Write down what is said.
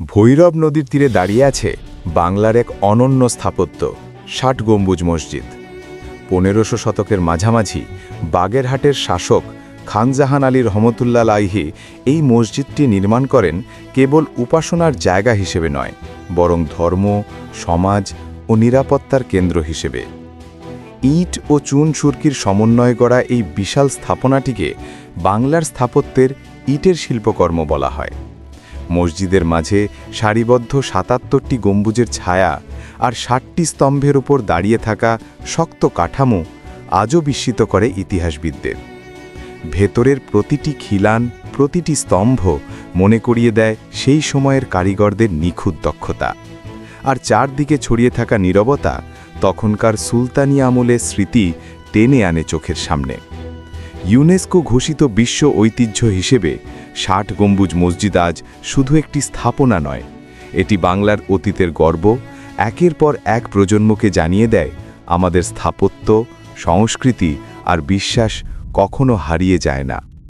ভৈরব নদীর তীরে দাঁড়িয়ে আছে বাংলার এক অনন্য স্থাপত্য, ষাট গম্বুজ মসজিদ। পনেরোশো শতকের মাঝামাঝি বাগেরহাটের শাসক খানজাহান আলী রহমতুল্লাহ আইহি এই মসজিদটি নির্মাণ করেন কেবল উপাসনার জায়গা হিসেবে নয়, বরং ধর্ম, সমাজ ও নিরাপত্তার কেন্দ্র হিসেবে। ইট ও চুন সুরকির সমন্বয় গড়া এই বিশাল স্থাপনাটিকে বাংলার স্থাপত্যের ইটের শিল্পকর্ম বলা হয়। মসজিদের মাঝে সারিবদ্ধ সাতাত্তরটি গম্বুজের ছায়া আর ষাটটি স্তম্ভের উপর দাঁড়িয়ে থাকা শক্ত কাঠামো আজও বিস্মিত করে ইতিহাসবিদদের। ভেতরের প্রতিটি খিলান, প্রতিটি স্তম্ভ মনে করিয়ে দেয় সেই সময়ের কারিগরদের নিখুঁত দক্ষতা। আর চারদিকে ছড়িয়ে থাকা নীরবতা তখনকার সুলতানি আমলের স্মৃতি টেনে আনে চোখের সামনে। ইউনেস্কো ঘোষিত বিশ্ব ঐতিহ্য হিসেবে ষাট গম্বুজ মসজিদ আজ শুধু একটি স্থাপনা নয়, এটি বাংলার অতীতের গর্ব, একের পর এক প্রজন্মকে জানিয়ে দেয় আমাদের স্থাপত্য, সংস্কৃতি আর বিশ্বাস কখনো হারিয়ে যায় না।